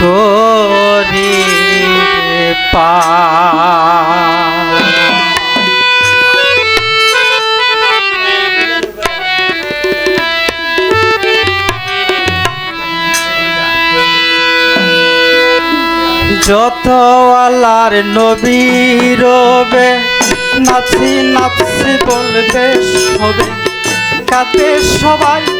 করি পা। যত আল্লাহর নবী রবে নাচি নাচি বলবে হবে কাতে সবাই।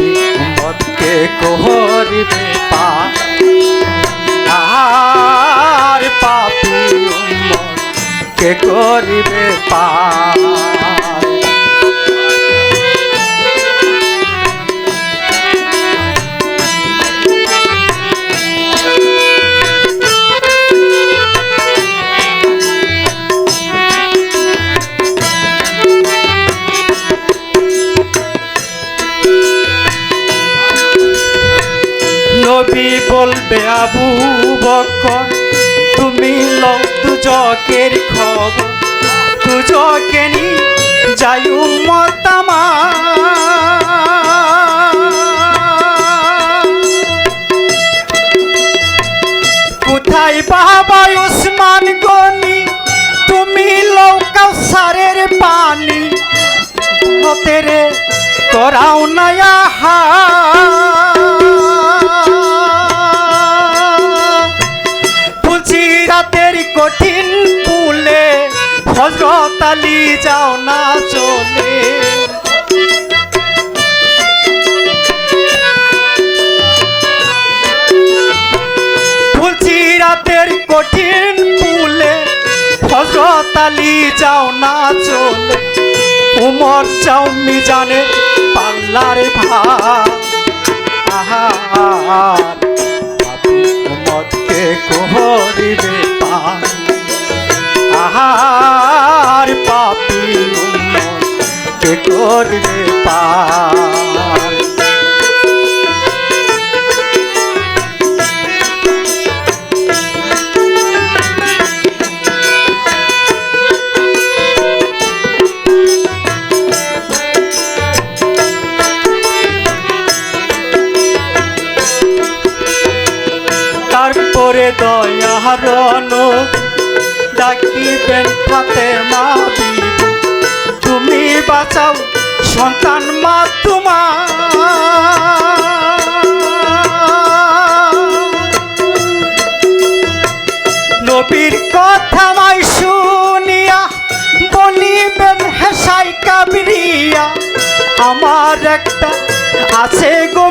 উম্মতকে কোহরিবে পা আর পাপি কে করিবে পা বলবে আবু বকর, তুমি লও দুজকের খবর, দুজকে নি যাই আমার। কোথায় বাবা উসমান গনি তুমি লও কাউসারের পানি হতেরে করাও নয়া ফুলছি আলী যাও না চলে, উমর যাও মিজানে পাল্লার উমরকে কোহরিবে আহার পাপি উমরকে করবে পার তারপরে ডাকিবেন ফাতে মা তুমি বাঁচাও সন্তান মা তোমার। নবীর কথা মাই শুনিয়া বলিবেন হেসাই কাবরিয়া, আমার একটা আছে গো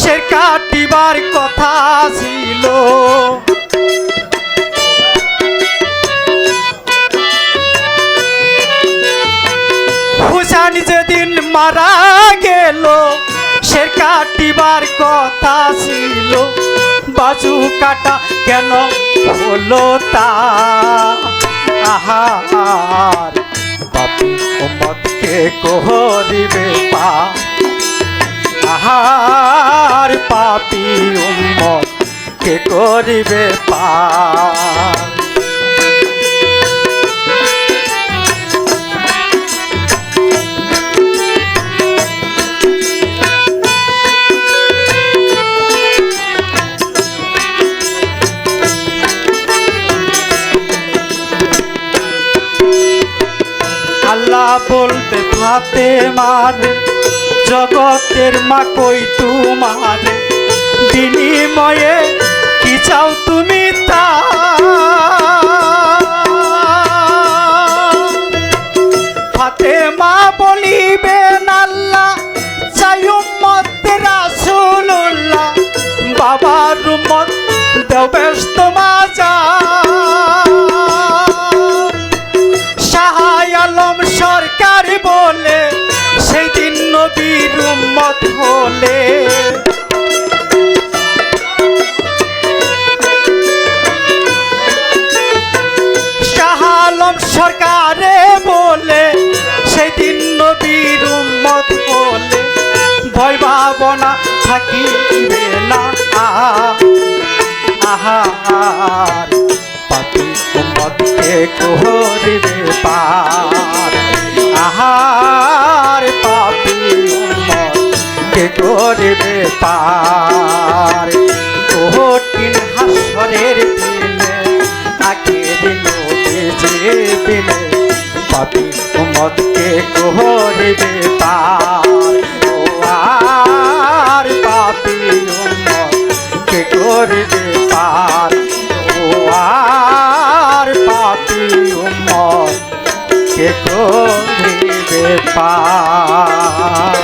সে কাটিবার কথা ছিল। হুসান যেদিন মারা গেল, সে কাটিবার কথা ছিল। বাজু কাটা কেন হলো তা? আহার পাপি উম্মতকে কোহরিবে পা? আহার পাপি উম্মত কে করিবে পা আল্লাহ বলতে ফাতে মারে জগতের মা কই তোমারে? বিনিময়ে কি চাও তুমি তা? ফাতেমা বলিবে আল্লাহ চাই উম্মত রাসূলুল্লাহ। বাবার উম্মত দেও উম্মত হলে। শাহ আলম সরকারে বলে, সেদিন নবীর উম্মত বলে, ভয় ভাবনা থাকিবে না। আহার পাপি উম্মতকে করিবে পার করিবে পার কঠিন হাসরের দিনে দিন বেজে দিলে পাপি উম্মতকে করিবে পার ও আর পাপি উম্মতকে করিবে পার ও আর পাপি উম্মতকে করিবে পার